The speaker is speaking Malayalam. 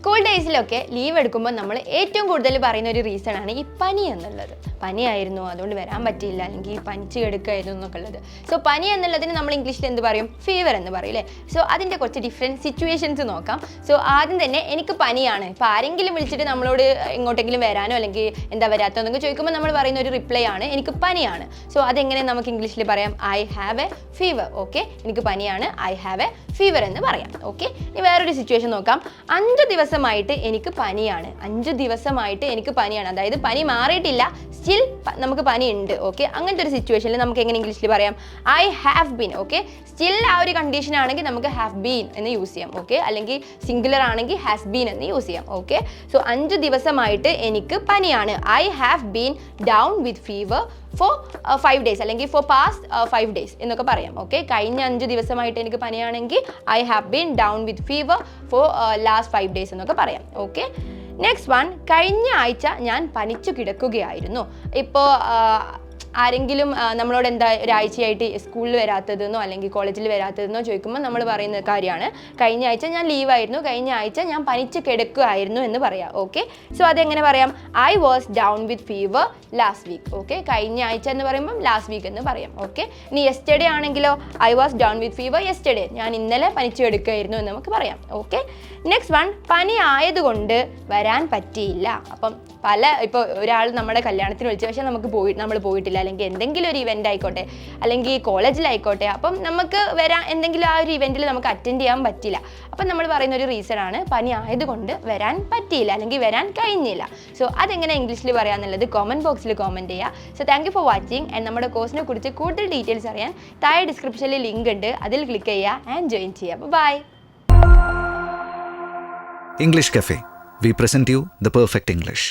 സ്കൂൾ ഡേയ്സിലൊക്കെ ലീവ് എടുക്കുമ്പോൾ നമ്മൾ ഏറ്റവും കൂടുതൽ പറയുന്ന ഒരു റീസൺ ആണ് ഈ പനി എന്നുള്ളത്. പനിയായിരുന്നു അതുകൊണ്ട് വരാൻ പറ്റിയില്ല അല്ലെങ്കിൽ പനിച്ച് കിടക്കായിരുന്നു എന്നൊക്കെ ഉള്ളത്. സോ പനി എന്നുള്ളതിന് നമ്മൾ ഇംഗ്ലീഷിൽ എന്ത് പറയും? ഫീവർ എന്ന് പറയും അല്ലേ? സോ അതിന്റെ കുറച്ച് ഡിഫറെന്റ് സിറ്റുവേഷൻസ് നോക്കാം. സോ ആദ്യം തന്നെ എനിക്ക് പനിയാണ്. ഇപ്പോൾ ആരെങ്കിലും വിളിച്ചിട്ട് നമ്മളോട് എങ്ങോട്ടെങ്കിലും വരാനോ അല്ലെങ്കിൽ എന്താ വരാത്തോ എന്നൊക്കെ ചോദിക്കുമ്പോൾ നമ്മൾ പറയുന്ന ഒരു റിപ്ലൈ ആണ് എനിക്ക് പനിയാണ്. സോ അതെങ്ങനെ നമുക്ക് ഇംഗ്ലീഷിൽ പറയാം? I have a fever okay എനിക്ക് പനിയാണ്. ഐ ഹാവ് എ ഫീവർ എന്ന് പറയാം. ഓക്കെ ഇനി വേറൊരു സിറ്റുവേഷൻ നോക്കാം. അഞ്ച് ദിവസമായിട്ട് എനിക്ക് പനിയാണ്. അഞ്ച് ദിവസമായിട്ട് എനിക്ക് പനിയാണ്. അതായത് പനി മാറിയിട്ടില്ല. സ്റ്റിൽ നമുക്ക് പനി ഉണ്ട് ഓക്കെ അങ്ങനത്തെ ഒരു സിറ്റുവേഷനിൽ നമുക്ക് എങ്ങനെ ഇംഗ്ലീഷിൽ പറയാം? I have been okay still ആ ഒരു കണ്ടീഷൻ ആണെങ്കിൽ നമുക്ക് ഹാവ് ബീൻ എന്ന് യൂസ് ചെയ്യാം ഓക്കെ അല്ലെങ്കിൽ സിംഗുലർ ആണെങ്കിൽ ഹാസ് ബീൻ എന്ന് യൂസ് ചെയ്യാം ഓക്കെ സോ അഞ്ച് ദിവസമായിട്ട് എനിക്ക് പനിയാണ്. I have been down with fever for five days അല്ലെങ്കിൽ ഫോർ പാസ്റ്റ് ഫൈവ് ഡേയ്സ് എന്നൊക്കെ പറയാം ഓക്കെ കഴിഞ്ഞ അഞ്ച് ദിവസമായിട്ട് എനിക്ക് പനിയാണെങ്കിൽ I have been down with fever for last five days എന്നൊക്കെ പറയാം ഓക്കെ നെക്സ്റ്റ് വൺ കഴിഞ്ഞ ആഴ്ച ഞാൻ പനിച്ചു കിടക്കുകയായിരുന്നു. ഇപ്പോൾ ആരെങ്കിലും നമ്മളോട് എന്താ ഒരാഴ്ചയായിട്ട് സ്കൂളിൽ വരാത്തതെന്നോ അല്ലെങ്കിൽ കോളേജിൽ വരാത്തതെന്നോ ചോദിക്കുമ്പോൾ നമ്മൾ പറയുന്ന കാര്യമാണ്. കഴിഞ്ഞ ആഴ്ച ഞാൻ ലീവായിരുന്നു കഴിഞ്ഞ ആഴ്ച ഞാൻ പനിച്ച് കിടക്കുകയായിരുന്നു എന്ന് പറയാം. ഓക്കെ സോ അതെങ്ങനെ പറയാം? I was down with fever last week okay കഴിഞ്ഞ ആഴ്ച എന്ന് പറയുമ്പം ലാസ്റ്റ് വീക്ക് എന്ന് പറയാം. ഓക്കെ ഇനി യെസ്റ്റർഡേ ആണെങ്കിലോ? I was down with fever yesterday ഞാൻ ഇന്നലെ പനിച്ച് കിടക്കുകയായിരുന്നു എന്ന് നമുക്ക് പറയാം. ഓക്കെ നെക്സ്റ്റ് വൺ പനി ആയതുകൊണ്ട് വരാൻ പറ്റിയില്ല. അപ്പം പല ഇപ്പോൾ ഒരാൾ നമ്മുടെ കല്യാണത്തിന് വിളിച്ച. പക്ഷേ നമുക്ക് പോയി നമ്മൾ പോയിട്ടില്ല. അല്ലെങ്കിൽ എന്തെങ്കിലും ഒരു ഇവന്റ് ആയിക്കോട്ടെ അല്ലെങ്കിൽ കോളേജിലായിക്കോട്ടെ അപ്പം നമുക്ക് വരാൻ എന്തെങ്കിലും ആ ഒരു ഇവന്റിൽ നമുക്ക് അറ്റൻഡ് ചെയ്യാൻ പറ്റില്ല. അപ്പം നമ്മൾ പറയുന്ന ഒരു റീസൺ ആണ് പനി ആയതുകൊണ്ട് വരാൻ പറ്റിയില്ല അല്ലെങ്കിൽ വരാൻ കഴിഞ്ഞില്ല. സോ അതെങ്ങനെ ഇംഗ്ലീഷിൽ പറയാമെന്നുള്ളത് കോമന്റ് ബോക്സിൽ കോമന്റ് ചെയ്യുക so thank you for watching and നമ്മുടെ കോഴ്സിനെ കുറിച്ച് കൂടുതൽ ഡീറ്റെയിൽസ് അറിയാൻ താഴെ ഡിസ്ക്രിപ്ഷനിൽ ലിങ്ക് ഉണ്ട്. അതിൽ ക്ലിക്ക് ചെയ്യുക ആൻഡ് ജോയിൻ ചെയ്യുക bye English Cafe. We present you the perfect English.